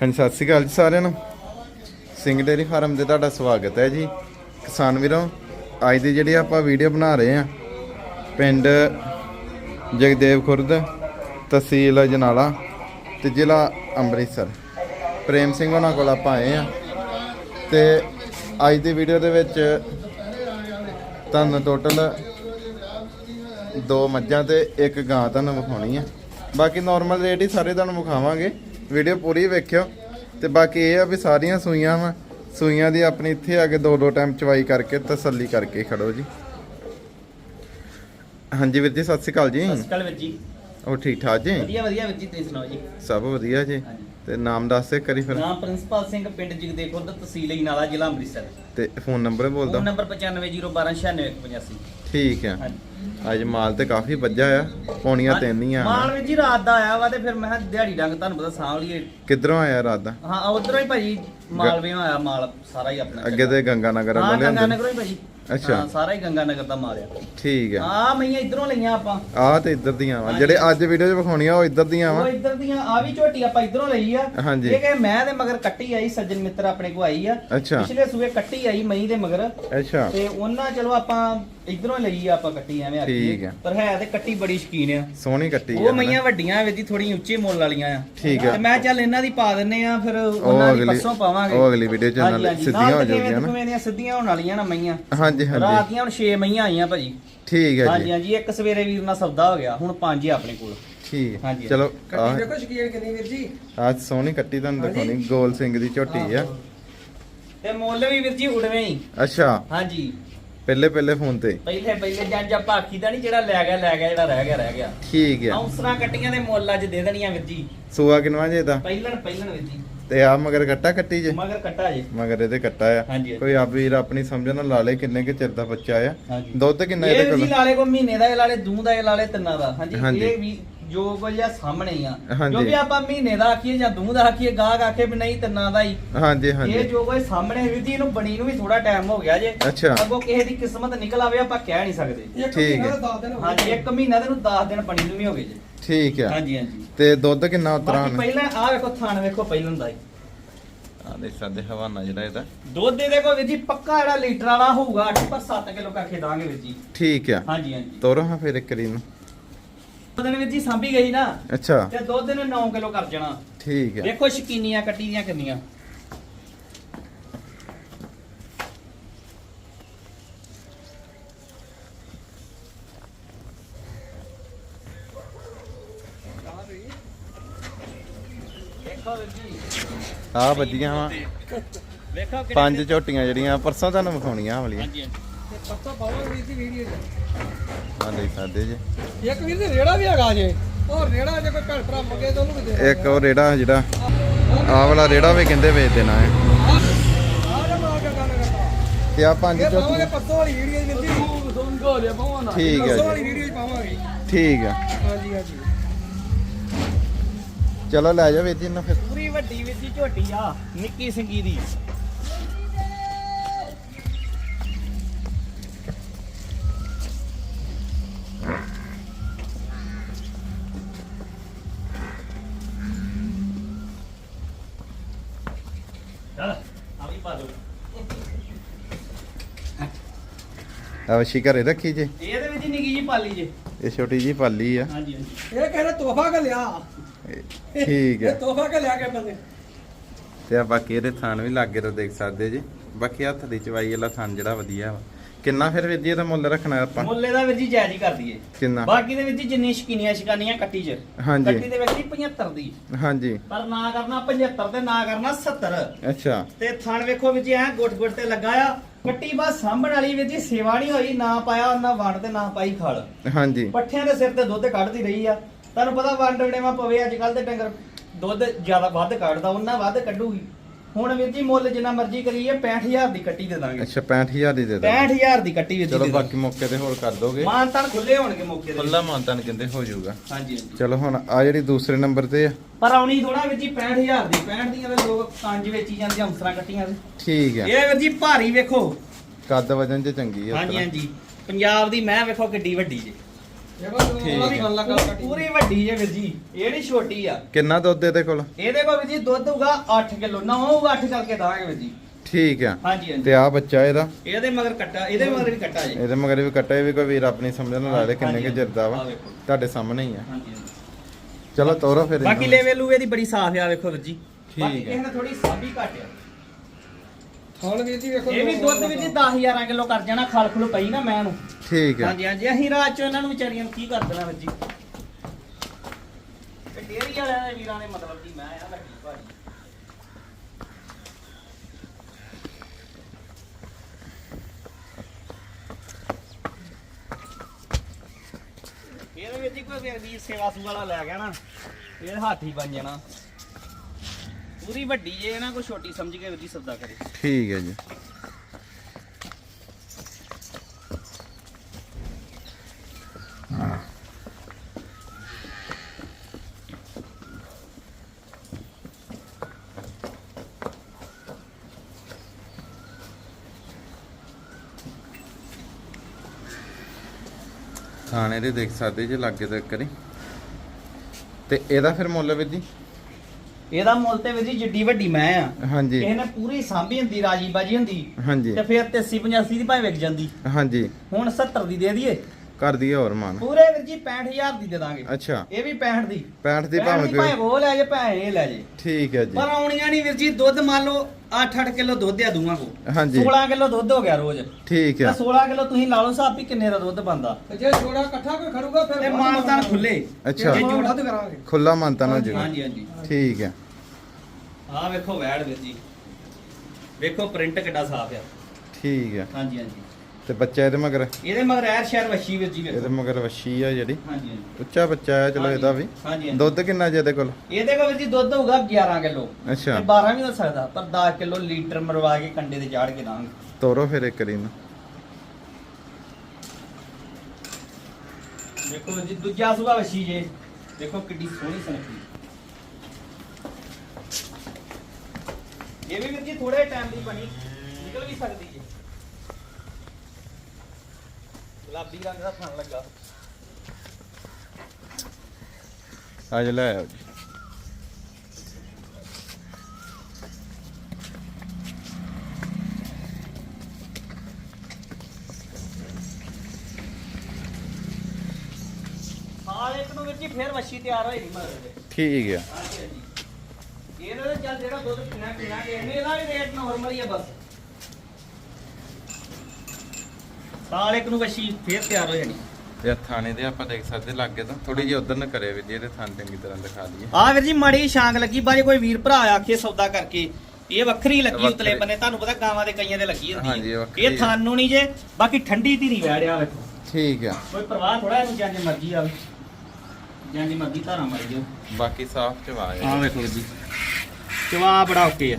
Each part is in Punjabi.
ਹਾਂਜੀ, ਸਤਿ ਸ਼੍ਰੀ ਅਕਾਲ ਜੀ ਸਾਰਿਆਂ ਨੂੰ। ਸਿੰਘ ਡੇਰੀ ਫਾਰਮ ਤੇ ਤੁਹਾਡਾ ਸਵਾਗਤ ਹੈ ਜੀ। ਕਿਸਾਨ ਵੀਰੋ, ਅੱਜ ਦੀ ਜਿਹੜੀ ਆਪਾਂ ਵੀਡੀਓ ਬਣਾ ਰਹੇ ਆ ਪਿੰਡ ਜਗਦੇਵ ਖੁਰਦ, ਤਹਿਸੀਲ ਜਨਾਲਾ ਤੇ ਜ਼ਿਲ੍ਹਾ ਅੰਮ੍ਰਿਤਸਰ। ਪ੍ਰੇਮ ਸਿੰਘ ਉਹਨਾਂ ਕੋਲ ਆਪਾਂ ਆਏ ਆ ਤੇ ਅੱਜ ਦੀ ਵੀਡੀਓ ਦੇ ਵਿੱਚ ਤੁਹਾਨੂੰ ਟੋਟਲ ਦੋ ਮੱਝਾਂ ਤੇ ਇੱਕ ਗਾਂ ਤੁਹਾਨੂੰ ਵਿਖਾਉਣੀ ਆ। ਬਾਕੀ ਨਾਰਮਲ ਰੇਟ ਹੀ ਸਾਰੇ ਤੁਹਾਨੂੰ ਵਿਖਾਵਾਂਗੇ। ਵੀਡੀਓ ਪੂਰੀ ਵੇਖਿਓ। ਤੇ ਬਾਕੀ ਇਹ ਆ ਵੀ ਸਾਰੀਆਂ ਸੂਈਆਂ ਵਾ ਸੂਈਆਂ ਦੀ ਆਪਣੀ ਇੱਥੇ ਆ ਕੇ ਦੋ ਦੋ ਟਾਈਮ ਚਵਾਈ ਕਰਕੇ ਤਸੱਲੀ ਕਰਕੇ ਖੜੋ ਜੀ। ਹਾਂਜੀ ਵੀਰ ਜੀ ਸਤਿ ਸ਼੍ਰੀ ਅਕਾਲ ਜੀ। ਸਤਿ ਸ਼੍ਰੀ ਅਕਾਲ ਵੀਰ ਜੀ। ਉਹ ਠੀਕ ਠਾਕ ਜੀ? ਵਧੀਆ ਵਧੀਆ ਵੀਰ ਜੀ ਤੁਸੀਂ ਸੁਣਾਓ ਜੀ? ਸਭ ਵਧੀਆ ਜੀ। ਤੇ ਨਾਮ ਦੱਸ ਦੇ ਕਰੀ ਫਿਰ। ਨਾਮ ਪ੍ਰਿੰਸੀਪਲ ਸਿੰਘ ਪਿੰਡ ਜਗਦੇ ਖੁਰਦ ਤਹਿਸੀਲ ਇਨਾਲਾ ਜ਼ਿਲ੍ਹਾ ਅੰਮ੍ਰਿਤਸਰ। ਤੇ ਫੋਨ ਨੰਬਰ ਬੋਲ ਫੋਨ ਨੰਬਰ 9501296185 ਠੀਕ ਆ। ਹਾਂਜੀ। ਅੱਜ ਮਾਲ ਤੇ ਕਾਫੀ ਵੱਜਾ ਆ ਪੌਣੀਆਂ ਤਿੰਨ ਹੀ ਆ। ਮਾਲ ਵੀਰ ਜੀ ਰਾਤ ਦਾ ਆਇਆ ਵਾ ਤੇ ਫਿਰ ਮੈਂ ਕਿਹਾ ਦਿਹਾੜੀ ਡੰਗ ਤੁਹਾਨੂੰ ਪਤਾ ਸਾਂਭ ਲਈਏ ਕਿੱਧਰੋਂ ਆਇਆ ਰਾਤ ਦਾ? ਹਾਂ ਉਧਰੋਂ ਹੀ ਭਾਜੀ ਮਾਲਵੇੋਂ ਆਇਆ ਮਾਲ ਸਾਰਾ ਹੀ ਆਪਣਾ ਅੱਗੇ ਤੇ ਗੰਗਾ ਨਗਰ ਹਾਂ ਵੱਲੋਂ ਗੰਗਾ ਲਿਆਂਦੇ। ਨਗਰੋਂ ਹੀ ਭਾਜੀ। ਅੱਛਾ। ਹਾਂ ਸਾਰਾ ਹੀ ਗੰਗਾ ਨਗਰ ਦਾ ਮਾਲ ਆ। ਠੀਕ ਆ। ਆ ਮਈਆਂ ਇਧਰੋਂ ਲਈਆਂ ਆਪਾਂ। ਆ ਤੇ ਇੱਧਰ ਦੀਆਂ ਵਾ। ਜਿਹੜੇ ਅੱਜ ਵੀਡੀਓ 'ਚ ਵਿਖਾਉਣੀਆਂ ਉਹ ਇੱਧਰ ਦੀਆਂ ਉਹ ਵਾ ਇੱਧਰ ਦੀਆਂ ਆ ਵੀ ਝੋਟੀ ਆਪਾਂ ਇਧਰੋਂ ਲਈ ਆ। ਇਹ ਕਿ ਮੈਂ ਦੇ ਮਗਰ ਕੱਟੀ ਆਈ ਸੱਜਣ ਮਿੱਤਰ ਆਪਣੇ ਕੋ ਆਈ ਆ। ਅੱਛਾ। ਪਿਛਲੇ ਸੂਏ ਕੱਟੀ ਆਈ ਮਈ ਦੇ ਮਗਰ। ਅੱਛਾ। ਤੇ ਉਹਨਾਂ ਚਲੋ ਆਪਾਂ ਇਧਰੋਂ ਲਈ ਆ ਆਪਾਂ ਕੱਟੀ ਐਵੇਂ। ਠੀਕ ਆ। ਪਰ ਹੈ ਤੇ ਕੱਟੀ ਬੜੀ ਸ਼ਕੀਨ ਆ। ਸੋਹਣੀ ਕੱਟੀ ਆ ਉਹ ਹਨਾ। ਮਈਆਂ ਵੱਡੀਆਂ ਵਿੱਚ ਥੋੜੀ ਉੱਚੇ ਮੁੱਲ ਵਾਲੀਆਂ ਆ। ਠੀਕ ਆ। ਤੇ ਮੈਂ ਚੱਲ ਇਹਨਾਂ ਦੀ ਪਾ ਦਿੰਨੇ ਆ ਫਿਰ ਉਹ ਉਹਨਾਂ ਦੀ ਅਗਲੀ ਪਰਸੋਂ ਪਾਵਾਂਗੇ। ਉਹ ਅਗਲੀ ਵੀਡੀਓ 'ਚ ਹਾਂਜੀ, ਨਾਲ ਹਾਂਜੀ। ਸਿੱਧੀਆਂ ਹੋ ਜਾਊਗੀਆਂ ਨਾ। ਕਿਵੇਂ ਦੀਆਂ ਸਿੱਧੀਆਂ ਹੋਣ ਵਾਲੀਆਂ ਨਾ ਮਈਆਂ। ਹਾਂਜੀ ਰਾਤ ਹਾਂਜੀ। ਦੀਆਂ ਹੁਣ 6 ਮਈਆਂ ਆਈਆਂ ਭਾਜੀ। ਠੀਕ ਹੈ ਹਾਂਜੀ ਜੀ। ਹਾਂਜੀ ਇੱਕ ਸਵੇਰੇ ਵੀਰ ਨਾਲ ਸੌਦਾ ਹੋ ਗਿਆ। ਹੁਣ ਪੰਜ ਹੀ ਆਪਣੇ ਕੋਲ। ਠੀਕ। ਹਾਂਜੀ। ਚਲੋ ਕੱਟੀ ਦੇਖੋ ਸ਼ਕੀਰ ਕਿੰਨੀ ਵੀਰ ਜੀ। ਅੱਜ ਸੋਹਣੀ ਕੱਟੀ ਤੁਹਾਨੂੰ। ਦਿਖਾਉਣੀ। ਗੋਲ ਸਿੰਘ ਦੀ ਝੋਟੀ ਆ। ਤੇ ਮੁੱਲ ਵੀ ਵੀਰ ਜੀ ਉੜਵੇਂ ਹੀ। ਅੱਛਾ। ਹਾਂਜੀ। ਪਹਿਲੇ ਪਹਿਲੇ ਫੋਨ ਤੇ। ਪਹਿਲੇ ਪਹਿਲੇ ਜੱਜ ਆਪਾਂ ਆਖੀਦਾ ਨਹੀਂ ਜਿਹੜਾ ਲੈ ਗਿਆ ਲੈ ਗਿਆ ਜਿਹੜਾ ਰਹਿ ਗਿਆ ਰਹਿ ਗਿਆ। ਠੀਕ ਆ ਔਂਸਰਾਂ ਕੱਟੀਆਂ ਦੇ ਮੁੱਲ ਅੱਜ ਦੇ ਦੇਣੀਆਂ ਵੀਰ ਜੀ। ਸੂਆ ਕਿਨਵਾ ਜੇ ਦਾ ਪਹਿਲਣ ਪਹਿਲਣ ਵੀਰ ਜੀ। ਤੇ ਆ ਮਗਰ ਕੱਟਾ ਕੱਟੀ ਜੇ? ਮਗਰ ਕੱਟਾ ਜੇ। ਮਗਰ ਇਹਦੇ ਕੱਟਾ ਆ। ਹਾਂਜੀ। ਕੋਈ ਆ ਵੀਰ ਆਪਣੀ ਸਮਝ ਨਾਲ ਲਾ ਲੇ ਕਿੰਨੇ ਕਿ ਚਿਰ ਦਾ ਬੱਚਾ ਆ। ਹਾਂਜੀ। ਦੁੱਧ ਕਿੰਨਾ ਇਹ ਇਹਦੇ ਵੀ ਜੀ ਕੋਲ? ਲਾਲੇ ਕੋ ਮਹੀਨੇ ਦਾ ਇਹ ਲਾਲੇ ਦੂੰ ਦਾ ਇਹ ਲਾਲੇ ਤਿੰਨਾਂ ਦਾ। ਹਾਂਜੀ ਹਾਂਜੀ। ਇਹ ਵੀ ਜੋ ਆ ਸਾਹਮਣੇ ਹੀ ਆ। ਹਾਂਜੀ। ਜੋ ਵੀ ਆਪਾਂ ਮਹੀਨੇ ਦਾ ਆਖੀਏ ਜਾਂ ਦੂੰ ਦਾ ਆਖੀਏ ਗਾਹਕ ਆਖੇ ਵੀ ਨਹੀਂ ਤਿੰਨਾਂ ਦਾ ਹੀ। ਹਾਂਜੀ ਇਹ ਹਾਂਜੀ। ਜੋ ਕੁਝ ਸਾਹਮਣੇ ਵੀ ਜੀ ਇਹਨੂੰ ਬਣੀ ਨੂੰ ਵੀ ਥੋੜਾ ਟਾਈਮ ਹੋ ਗਿਆ ਜੇ। ਅੱਛਾ। ਅੱਗੋਂ ਕਿਸੇ ਦੀ ਕਿਸਮਤ ਨਿਕਲ ਆਵੇ ਆਪਾਂ ਕਹਿ ਨਹੀਂ ਸਕਦੇ। ਠੀਕ ਹੈ। ਦਾ 10 ਦਿਨ ਹੋ ਹਾਂਜੀ ਇੱਕ ਮਹੀਨਾ ਤੇ ਨੂੰ 10 ਦਿਨ ਬਣੀ ਨੂੰ ਵੀ ਹੋ ਗਏ ਜੇ। ਠੀਕ ਆ ਹਾਂਜੀ ਹਾਂਜੀ। ਤੇ ਦੁੱਧ ਕਿੰਨਾ ਉਤਰਾਂ ਬਾਕੀ ਪਹਿਲਾਂ ਆਹ ਵੇਖੋ ਥਾਣ ਵੇਖੋ ਪਹਿਲਾਂ ਦਾ ਹੀ। ਆ ਦੇ ਸਾਡੇ ਹਵਾਨਾ ਜਿਹੜਾ ਇਹਦਾ। ਦੁੱਧ ਦੇ ਦੇਖੋ ਵੀਰ ਜੀ ਪੱਕਾ ਜਿਹੜਾ ਲੀਟਰ ਵਾਲਾ ਹੋਊਗਾ 8 ਪਰ 7 ਕਿਲੋ ਕਰਕੇ ਦਾਂਗੇ ਵੀਰ ਜੀ। ਠੀਕ ਆ ਹਾਂਜੀ ਹਾਂਜੀ। ਤੋਰੋ ਹਾਂ ਫਿਰ ਇੱਕ ਰੀ ਨੂੰ ਦਿਨ ਵੀਰ ਜੀ ਸਾਂਭੀ ਗਈ ਨਾ। ਅੱਛਾ। ਤੇ ਦੁੱਧ ਨੇ 9 ਕਿਲੋ ਕਰ ਜਾਣਾ। ਠੀਕ ਆ ਵੇਖੋ ਸ਼ਕੀਨੀਆਂ ਕੱਟੀ ਦੀਆਂ ਕਿੰਨੀਆਂ ਆ ਵੱਜੀਆਂ ਵਾ। ਵੇਖੋ ਕਿਹੜੇ- ਪੰਜ ਝੋਟੀਆਂ ਜਿਹੜੀਆਂ ਪਰਸੋਂ ਤੁਹਾਨੂੰ ਵਿਖਾਉਣੀਆਂ ਆਹ ਵਾਲੀਆਂ। ਹਾਂਜੀ ਹਾਂਜੀ। ਤੇ ਪੱਤਾ ਪਾਵਾਂਗੇ ਵੀਡੀਓ 'ਚ ਆ ਜੇ। ਇੱਕ ਵੀਰ ਦੀ ਰੇੜਾ ਵੀ ਹੈਗਾ ਜੇ। ਉਹ ਰੇੜਾ ਜੇ ਕੋਈ ਭੈਣ ਭਰਾ ਮੰਗੇ ਤਾਂ ਉਹਨੂੰ ਵੀ ਦੇ ਇੱਕ ਉਹ ਰੇੜਾ ਜਿਹੜਾ ਆਹ ਵਾਲਾ ਰੇੜਾ ਵੀ ਕਹਿੰਦੇ ਵੇਚ ਦੇਣਾ ਹੈ। ਆ ਜਾ ਮਾਰ ਕੇ ਗੱਲ ਕਰਦਾ ਤੇ ਆ ਪੰਜ ਇਹ ਪਾਵਾਂਗੇ ਪੱਤੋ ਵਾਲੀ ਵੀਡੀਓ ਪਾਵਾਂਗਾ ਠੀਕ ਹੈ ਪੱਤੋ ਵਾਲੀ ਜੀ। ਵੀਡੀਓ 'ਚ ਪਾਵਾਂਗੇ। ਠੀਕ ਆ ਹਾਂਜੀ ਹਾਂਜੀ। ਚਲੋ ਲੈ ਜਾ ਜੀ ਇਹਨਾਂ ਫਿਰ। ਪੂਰੀ ਵੱਡੀ ਜੀ ਝੋਟੀ ਆ ਨਿੱਕੀ ਸਿੰਗੀ ਦੀ। ਚੱਲ ਆ ਵੀ ਪਾ ਦੋ। ਆ ਵਸ਼ੀ ਘਰੇ ਰੱਖੀ ਜੇ। ਇਹਦੇ ਵਿੱਚ ਨਿੱਕੀ ਜੀ ਪਾਲੀ ਜੇ। ਇਹ ਛੋਟੀ ਜੀ ਪਾਲੀ ਆ। ਹਾਂਜੀ ਹਾਂਜੀ। ਇਹ ਕਹਿੰਦਾ ਤੋਹਫਾ ਘਲਿਆ। ਠੀਕ ਇਹ ਆ ਤੋਹਫਾ ਘਲਿਆ ਕੇ ਬੰਦੇ। ਤੇ ਆ ਬਾਕੀ ਇਹਦੇ ਥਣ ਵੀ ਲਾਗੇ ਤੋਂ ਦੇਖ ਸਕਦੇ ਜੀ। ਬਾਕੀ ਹੱਥ ਦੀ ਚਵਾਈ ਵਾਲਾ ਥਣ ਜਿਹੜਾ ਵਧੀਆ ਵਾ। ਕਿੰਨਾ ਫਿਰ ਵੀਰ ਜੀ ਇਹਦਾ ਮੁੱਲ ਰੱਖਣਾ ਆਪਾਂ? ਮੁੱਲੇ ਦਾ ਵੀਰ ਜੀ ਜਾਇਜ਼ ਹੀ ਕਰ ਦਈਏ। ਕਿੰਨਾ? ਬਾਕੀ ਦੇ ਵਿੱਚ ਜਿੰਨੀ ਸ਼ਕੀਨੀਆਂ ਸ਼ਿਕਾਨੀਆਂ ਕੱਟੀ ਚ। ਹਾਂਜੀ। ਕੱਟੀ ਦੇ ਵਿੱਚ ਹੀ 75 ਦੀ। ਹਾਂਜੀ। ਪਰ ਨਾ ਕਰਨਾ 75 ਤੇ ਨਾ ਕਰਨਾ 70 ਅੱਛਾ। ਤੇ ਥਣ ਵੇਖੋ ਵਿੱਚ ਐ ਗੁੱਟ ਗੁੱਟ ਤੇ ਲੱਗਾ ਆ। ਕੱਟੀ ਬਸ ਸਾਂਭਣ ਵਾਲੀ ਵਿੱਚ ਹੀ ਸੇਵਾ ਨਹੀਂ ਹੋਈ ਨਾ ਪਾਇਆ ਉਹਨਾਂ ਵਣ ਤੇ ਨਾ ਪਾਈ ਖਲ। ਹਾਂਜੀ। ਪੱਠਿਆਂ ਦੇ ਸਿਰ ਤੇ ਦੁੱਧ ਕੱਢਦੀ ਰਹੀ ਆ। ਤੁਹਾਨੂੰ ਪਤਾ ਵੰਡ ਵੜੇਵਾ ਪਵੇ ਅੱਜ ਕੱਲ ਦੇ ਡੰਗਰ ਦੁੱਧ ਜ਼ਿਆਦਾ ਵੱਧ ਕੱਢਦਾ ਉਹਨਾਂ ਵੱਧ ਕੱਢੂਗੀ। ਹੁਣ ਵੀਰ ਜੀ ਮੁੱਲ ਜਿੰਨਾ ਮਰਜ਼ੀ ਕਰੀਏ 65000 ਦੀ ਕੱਟੀ ਦੇ ਦਾਂਗੇ। ਅੱਛਾ 65000 ਦੀ ਦੇ ਦੋ 65000 ਦੀ ਕੱਟੀ ਵੀਰ ਜੀ ਚਲੋ ਦੇ ਬਾਕੀ ਮੌਕੇ ਤੇ ਹੋਰ ਕਰ ਦੋਗੇ। ਮਾਨ ਤਾਨ ਖੁੱਲੇ ਹੋਣਗੇ ਮੌਕੇ ਦੇ ਖੁੱਲਾ ਮਾਨਤਨ ਕਹਿੰਦੇ ਹੋ ਜਾਊਗਾ। ਹਾਂਜੀ ਹਾਂਜੀ। ਚਲੋ ਹੁਣ ਆ ਜਿਹੜੀ ਦੂਸਰੇ ਨੰਬਰ ਤੇ ਆ। ਪਰ ਆਉਣੀ ਥੋੜਾ ਵੀਰ ਜੀ 65000 ਦੀ। 65 ਦੀਆਂ ਤੇ ਲੋਕ ਪੰਜ ਵੇਚੀ ਜਾਂਦੇ ਹੰਸਰਾ ਕੱਟੀਆਂ ਦੇ ਠੀਕ ਆ। ਇਹ ਵੀਰ ਜੀ ਭਾਰੀ ਵੇਖੋ। ਕੱਦ ਵਜਨ ਚ ਚੰਗੀ ਆ ਹਾਂਜੀ। ਹਾਂਜੀ। ਪੰਜਾਬ ਦੀ ਮੈਂ ਵੇਖੋ ਕਿੱਡੀ ਵੱਡੀ ਜੀ। ਠੀਕ ਪੂਰੀ- ਵੱਡੀ ਜੇ ਵੀਰ ਜੀ ਇਹ ਨਹੀਂ ਛੋਟੀ ਆ। ਕਿੰਨਾ ਦੁੱਧ ਇਹਦੇ ਕੋਲ? ਇਹਦੇ ਕੋਲ ਵੀਰ ਜੀ ਦੁੱਧ ਹੋਊਗਾ 8 ਕਿਲੋ ਨਾ ਹੋਊਗਾ 8 ਕਰਕੇ ਦਾਂਗੇ ਵੀਰ ਜੀ। ਠੀਕ ਆ। ਹਾਂਜੀ ਹਾਂਜੀ। ਤੇ ਆ ਬੱਚਾ ਇਹਦਾ? ਇਹਦੇ ਮਗਰ ਕੱਟਾ ਇਹਦੇ ਮਗਰ ਵੀ ਕੱਟਾ ਜੇ। ਇਹਦੇ ਮਗਰ ਵੀ ਕੱਟੇ ਵੀ ਕੋਈ ਵੀਰ ਆਪਣੀ ਸਮਝ ਨਾਲ ਲਾ ਦੇ ਕਿੰਨੇ ਕਿ ਚਿਰ ਦਾ ਵਾ। ਆਹ ਵੇਖੋ। ਤੁਹਾਡੇ ਸਾਹਮਣੇ ਹੀ ਆ। ਹਾਂਜੀ ਹਾਂਜੀ। ਚਲੋ ਤੋਰੋ ਫਿਰ ਬਾਕੀ ਇਹਨੂੰ। ਲੇਵੇ ਲੂਵੇ ਦੀ ਬੜੀ ਸਾਫ਼ ਆ ਵੇਖੋ ਵੀਰ ਜੀ। ਠੀਕ ਬਾਕੀ ਹੈ। ਕਿਸੇ ਨੇ ਥੋੜੀ ਸਾਂਭੀ ਘੱਟ ਆ। ਹੁਣ ਵੀਰ ਜੀ ਵੇਖੋ ਇਹ ਵੀ ਦੁੱਧ ਵਿੱਚ 10000 ਕਿਲੋ ਕਰ ਜਾਣਾ ਖਲ ਖਲੂ ਪਈ ਨਾ ਮੈਂ ਨੂੰ। ਠੀਕ ਆ। ਹਾਂਜੀ ਹਾਂਜੀ ਅਸੀਂ ਰਾਤ ਚ ਇਹਨਾਂ ਨੂੰ ਵਿਚਾਰੀਆਂ ਨੂੰ ਕੀ ਕਰ ਦੇਣਾ ਵੀਰ ਜੀ? ਤੇ ਡੇਰੀ ਵਾਲਿਆਂ ਦੇ ਵੀਰਾਂ ਦੇ ਮਤਲਬ ਦੀ ਮੈਂ ਆ ਲੱਗੀ ਭਾਜੀ ਇਹਦੇ ਵਿੱਚ ਹੀ ਕੋਈ ਵੀਰ ਵੀਰ ਸੇਵਾ ਸੂ ਵਾਲਾ ਲੈ ਗਿਆ ਨਾ ਇਹ ਹਾਥੀ ਬਣ ਜਾਣਾ। ਪੂਰੀ ਵੱਡੀ ਜੇ ਨਾ ਕੋਈ ਛੋਟੀ ਸਮਝ ਕੇ ਵੀਰ ਜੀ ਸੌਦਾ ਕਰੇ। ਠੀਕ ਹੈ ਜੀ। ਥਾਣੇ ਦੇ ਦੇਖ ਸਕਦੇ ਜੇ ਲੱਗੇ ਤੇ ਕਰੀ ਤੇ ਇਹਦਾ ਫਿਰ ਮੁੱਲ ਵੀਰ ਜੀ? ਇਹਦਾ ਮੁੱਲ ਤੇ ਵੀਰ ਜੀ ਜਿੱਡੀ ਵੱਡੀ ਮੈਂ ਆ। ਹਾਂਜੀ। ਇਹਨੇ ਪੂਰੀ ਸਾਂਭੀ ਹੁੰਦੀ ਰਾਜੀ ਬਾਜੀ ਹੁੰਦੀ ਹਾਂਜੀ। ਤੇ ਫਿਰ ਤੇ 80 85 ਦੀ ਭਾਵੇਂ ਵਿਕ ਜਾਂਦੀ। ਹਾਂਜੀ। ਹੁਣ 70 ਦੀ ਦੇ ਦਈਏ। ਕਰ ਦਈਏ ਹੋਰ ਮਾਨ ਪੂਰੇ ਵੀਰ ਜੀ 65000 ਦੀ ਦੇ ਦਾਂਗੇ। ਅੱਛਾ। ਇਹ ਵੀ 65 ਦੀ। 65 ਦੀ 65 ਭਾਵੇਂ ਭਾਵੇਂ ਉਹ ਲੈ ਜੇ ਭਾਵੇਂ ਇਹ ਲੈ ਜੇ। ਠੀਕ ਹੈ ਜੀ। ਪਰ ਆਉਣੀਆਂ ਨਹੀਂ ਵੀਰ ਜੀ ਦੁੱਧ ਮੰਨ ਲਓ 8-8 ਕਿਲੋ ਦੁੱਧ ਆ ਦੂਆਂ ਕੋ ਹਾਂਜੀ। 16 ਕਿਲੋ ਦੁੱਧ ਹੋ ਗਿਆ ਰੋਜ਼। ਠੀਕ ਤੇ ਹੈ 16 ਕਿਲੋ ਤੁਸੀਂ ਲਾ ਲਓ ਹਿਸਾਬ ਵੀ ਕਿੰਨੇ ਦਾ ਦੁੱਧ ਬੰਦਾ ਤੇ ਜੇ ਜੋੜਾ ਇਕੱਠਾ ਕੋਈ ਖੜੂਗਾ ਫਿਰ ਤੇ ਮਾਨਤਾਨ। ਖੁੱਲੇ। ਅੱਛਾ। ਜੇ ਜੋੜਾ ਵੱਧ ਕਰਾਂਗੇ। ਖੁੱਲਾ ਮੰਨਤਾ ਨਾ ਜੀ ਹਾਂਜੀ ਹਾਂਜੀ। ਠੀਕ ਹੈ। ਆਹ ਵੇਖੋ ਵੈੜ ਵੀਰ ਜੀ। ਵੇਖੋ ਪ੍ਰਿੰਟ ਕਿੱਡਾ ਸਾਫ਼ ਆ। ਠੀਕ ਹੈ। ਹਾਂਜੀ ਹਾਂਜੀ। ਤੇ ਬੱਚਾ ਇਹਦੇ ਮਗਰ? ਇਹਦੇ ਮਗਰ ਐਰ ਸ਼ਹਿਰ ਵਸ਼ੀ ਵੀਰ ਜੀ ਇਹਦੇ ਵੇਖੋ ਮਗਰ ਵਸ਼ੀ ਆ ਜਿਹੜੀ। ਹਾਂਜੀ ਹਾਂਜੀ। ਉੱਚਾ ਬੱਚਾ ਆ ਚਲੋ ਇਹਦਾ ਵੀ। ਹਾਂਜੀ ਹਾਂਜੀ। ਦੁੱਧ ਕਿੰਨਾ ਜੀ ਇਹਦੇ ਕੋਲ? ਇਹਦੇ ਕੋਲ ਵੀਰ ਜੀ ਦੁੱਧ ਹੋਊਗਾ 11 ਕਿਲੋ। ਅੱਛਾ। ਤੇ 12 ਵੀ ਹੋ ਸਕਦਾ ਪਰ 10 ਕਿਲੋ ਲੀਟਰ ਮਰਵਾ ਕੇ ਕੰਡੇ ਤੇ ਚਾੜ ਕੇ ਦਾਂਗੇ। ਤੋਰੋ ਫਿਰ ਇੱਕ ਰੀ ਨੂੰ ਦੇਖੋ ਵੀਰ ਜੀ ਦੂਜਾ ਸੂਆ ਵਸ਼ੀ ਜੇ। ਦੇਖੋ ਕਿੱਡੀ ਸੋਹਣੀ ਸੁਨੱਖੀ। ਇਹ ਵੀ ਵੀਰ ਜੀ ਥੋੜੇ ਟਾਈਮ ਦੀ ਬਣੀ ਨਿਕਲ ਵੀ ਸਕਦੀ ਜੇ। ਗੁਲਾਬੀ ਰੰਗ ਦਾ ਥਣ ਲੱਗਾ। ਅੱਜ ਲੈ ਆਓ ਜੀ। ਸਾਲ ਇੱਕ ਨੂੰ ਵੀਰ ਜੀ ਫੇਰ ਵਸ਼ੀ ਤਿਆਰ ਹੋਈ ਨਹੀਂ ਦੇ ਠੀਕ ਆ। ਹਾਂਜੀ ਹਾਂਜੀ। ਇਹਨਾਂ ਦਾ ਚੱਲ ਜਿਹੜਾ ਦੁੱਧ ਪੀਣਾ ਪੀਣਾ ਕਿ ਇਹਦਾ ਵੀ ਰੇਟ ਨਾਰਮਲ ਹੀ ਆ ਬਸ। ਸਾਲ ਇੱਕ ਨੂੰ ਵਸ਼ੀ ਫੇਰ ਤਿਆਰ ਹੋ ਜਾਣੀ। ਇਹ ਥਾਣੇ ਦੇ ਆਪਾਂ ਦੇਖ ਸਕਦੇ ਲੱਗੇ ਤਾਂ ਥੋੜੀ ਜਿਹੀ ਉਧਰ ਨੂੰ ਕਰੇ ਵੀ ਇਹਦੇ ਥਾਂ ਚੰਗੀ ਤਰ੍ਹਾਂ ਦਿਖਾ ਦਈਏ। ਆ ਵੀਰ ਜੀ ਮਾੜੀ ਸ਼ਾਂਗ ਲੱਗੀ ਬਾਜੇ ਕੋਈ ਵੀਰ ਭਰਾ ਆਖੇ ਸੌਦਾ ਕਰਕੇ। ਇਹ ਵੱਖਰੀ ਲੱਗੀ। ਉਤਲੇ ਬੰਨੇ ਤੁਹਾਨੂੰ ਪਤਾ ਗਾਵਾਂ ਦੇ ਕਈਆਂ ਦੇ ਲੱਗੀ ਹੁੰਦੀ ਹੈ। ਇਹ ਥਾਨੂੰ ਨਹੀਂ ਜੇ ਬਾਕੀ ਠੰਡੀ ਧੀਰੀ ਵੜਿਆ ਵੇਖੋ। ਠੀਕ ਆ। ਕੋਈ ਪਰਵਾਹ ਥੋੜਾ ਇਹਨੂੰ ਜਾਂਦੇ ਮਰਜ਼ੀ ਆਵੇ। ਜਾਂਦੀ ਮਰਜ਼ੀ ਧਾਰਾਂ ਮਰ ਜਾਓ। ਬਾਕੀ ਸਾਫ਼ ਚਵਾ ਆ ਹੈ ਵੇਖੋ ਜੀ ਚਵਾ ਬੜਾ ਓਕੇ ਆ।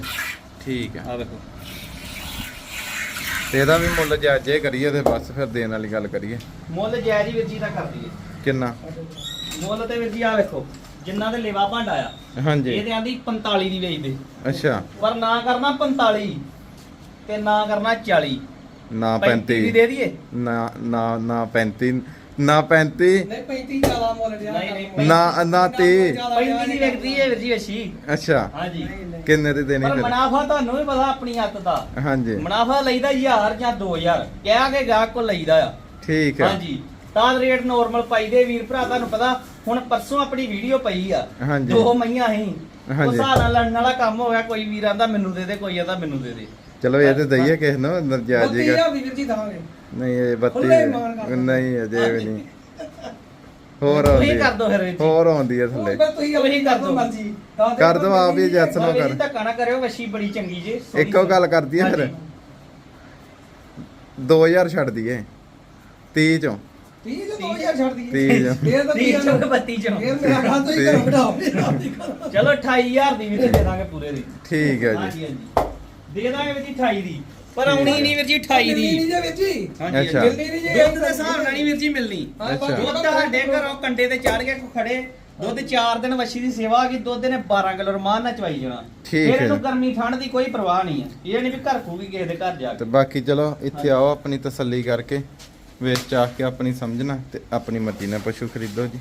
ਠੀਕ ਆ। ਆ ਵੇਖੋ। ਤੇ ਇਹਦਾ ਵੀ ਮੁੱਲ ਜਾਇਜ਼ੇ ਕਰੀਏ ਤੇ ਬਸ ਫਿਰ ਦੇਣ ਵਾਲੀ ਗੱਲ ਕਰੀਏ। ਮੁੱਲ ਜਾਇਜ਼ ਹੀ ਵੀਰ ਜੀ ਦਾ ਕਰ ਦਈਏ। ਕਿੰਨਾ? ਮੁੱਲ ਤੇ ਵੀਰ ਜੀ ਆ ਵੇਖੋ ਜਿੰਨਾ ਦੇ ਲੇਵਾ ਭਾਂਡਾ ਆ ਹਾਂਜੀ। ਇਹ ਤੇ ਆਂਦੀ 45 ਦੀ ਵੇਚਦੇ। ਅੱਛਾ। ਪਰ ਨਾ ਕਰਨਾ 45 ਤੇ ਨਾ ਕਰਨਾ 40 ਨਾ 35 ਦੀ 35 ਦੇ ਦਈਏ। ਨਾ ਨਾ ਨਾ 35 ਨਾ 35 ਨਹੀਂ 35 ਜ਼ਿਆਦਾ ਮੁੱਲ ਰਿਹਾ। ਨਹੀਂ, ਨਹੀਂ, ਨਾ ਨਾ ਤੇ 35 ਦੀ ਵਿਕਦੀ ਹੈ ਵੀਰ ਜੀ ਅੱਛੀ ਅੱਛਾ। ਹਾਂਜੀ। ਕਿੰਨੇ ਦੀ ਦੇਣੀ ਪਰ ਫਿਰ? ਮੁਨਾਫਾ ਤੁਹਾਨੂੰ ਵੀ ਪਤਾ ਆਪਣੀ ਹੱਥ ਦਾ। ਹਾਂਜੀ। ਮੁਨਾਫਾ ਲਈਦਾ 1000 ਜਾਂ 2000 ਕਹਿ ਕੇ ਗਾਹਕ ਕੋ ਲਈਦਾ ਆ। ਠੀਕ ਆ। ਹਾਂਜੀ। ਤਾਂ ਰੇਟ ਨਾਰਮਲ ਪਾਈਦੇ ਵੀਰ ਭਰਾ ਤੁਹਾਨੂੰ ਪਤਾ ਹੁਣ ਪਰਸੋਂ ਆਪਣੀ ਵੀਡੀਓ ਪਈ ਆ। ਹਾਂਜੀ। ਦੋ ਮਈਆਂ ਸੀ ਹਾਂਜੀ। ਉਸ ਨਾਲ ਲੜਨ ਵਾਲਾ ਕੰਮ ਹੋ ਗਿਆ ਕੋਈ ਵੀਰ ਆਂਦਾ ਮੈਨੂੰ ਦੇ ਦੇ ਕੋਈ ਆਂਦਾ ਮੈਨੂੰ ਦੇ ਦੇ। ਚਲੋ ਇਹ ਤੇ ਦਈਏ ਕਿਸ ਨੂੰ ਨਰਜਾਇਜ਼ ਬੱਤੀ ਜੀਗਾ ਹਜ਼ਾਰ ਦੀ ਵੀਰ ਜੀ ਦਾਂਗੇ ਨਹੀਂ ਇਹ ਬੱਤੀ ਖੁੱਲ੍ਹੇ ਮਾਣ ਕਰ ਦਿਓ। ਨਹੀਂ ਅਜੇ ਵੀ ਨਹੀਂ। ਹੋਰ ਆਉਂਦੀ ਕਰ ਹੈ। ਦੋ ਫਿਰ ਵੀਰ ਜੀ ਹੋਰ ਆਉਂਦੀ ਹੈ ਥੱਲੇ। ਤੁਸੀਂ ਕਰ ਦਿਓ। ਮਰਜ਼ੀ। ਕਰ ਦਿਓ ਆਪ ਹੀ ਜੱਜ ਸੁਣੋ ਪਰ ਵੀਰ ਕਰ। ਜੀ ਧੱਕਾ ਨਾ ਕਰਿਓ ਵਸ਼ੀ ਬੜੀ ਚੰਗੀ ਜੇ ਸੋਹਣੀ ਇੱਕੋ ਗੱਲ ਕਰਦੀ ਹੈ ਫਿਰ। ਹਾਂਜੀ। 2000 ਛੱਡ ਦਈਏ। 30 ਚੋਂ। 30 ਜੋ 2000 ਛੱਡ ਦਈਏ। ਤੀਹ ਜੋ। ਫੇਰ ਤਾਂ ਤੀਹ 30 ਚੋਂ ਬੱਤੀ ਚੋਂ। ਫੇਰ ਮੇਰਾ ਖਾਂ ਤੋਂ ਹੀ ਚਲੋ ਘਰੋਂ ਚਲੋ 28000 ਦੀ ਵਿੱਚ ਦੇ ਦਾਂਗੇ ਪੂਰੇ ਦੀ। ਠੀਕ ਹੈ ਜੀ। ਹਾਂਜੀ ਹਾਂਜੀ। ਦੇ ਦਾਂਗੇ ਵੀਰ ਜੀ 28 ਦੀ। ਪਰ ਆਉਣੀ ਨਹੀਂ ਵੀਰ ਜੀ 28 ਨਹੀਂ ਦੀ ਜੇ ਵੀਰ ਜੀ। ਹਾਂਜੀ ਅੱਛਾ। ਨਹੀਂ ਜੇ ਦੁੱਧ ਦੇ ਹਿਸਾਬ ਨਾਲ ਨਹੀਂ ਵੀਰ ਜੀ ਮਿਲਣੀ। ਹਾਂ, ਅੱਛਾ। ਦੁੱਧ ਸਾਡੇ ਘਰੋਂ ਕੰਡੇ ਤੇ ਚੜ ਕੇ ਖੜੇ। ਦੁੱਧ 4 ਦਿਨ ਵੱਛੀ ਦੀ ਸੇਵਾ ਗਈ ਦੁੱਧ ਨੇ 12 ਕਿਲੋ ਰਮਾਨ ਨਾਲ ਚਵਾਈ ਜਾਣਾ। ਠੀਕ ਫਿਰ ਹੈ। ਇਹਨੂੰ ਗਰਮੀ ਠੰਡ ਦੀ ਕੋਈ ਪਰਵਾਹ ਨਹੀਂ ਹੈ ਇਹ ਨਹੀਂ ਵੀ ਘਰ ਖੂਗੀ ਕਿਸੇ ਦੇ ਘਰ ਜਾ ਤੇ ਕੇ ਬਾਕੀ ਚਲੋ ਇੱਥੇ ਆਓ ਆਪਣੀ ਤਸੱਲੀ ਕਰਕੇ ਵੇਚ ਚਾਹ ਕੇ ਆਪਣੀ ਸਮਝਣਾ ਤੇ ਆਪਣੀ ਮਰਜ਼ੀ ਨਾਲ ਪਸ਼ੂ ਖਰੀਦੋ ਜੀ।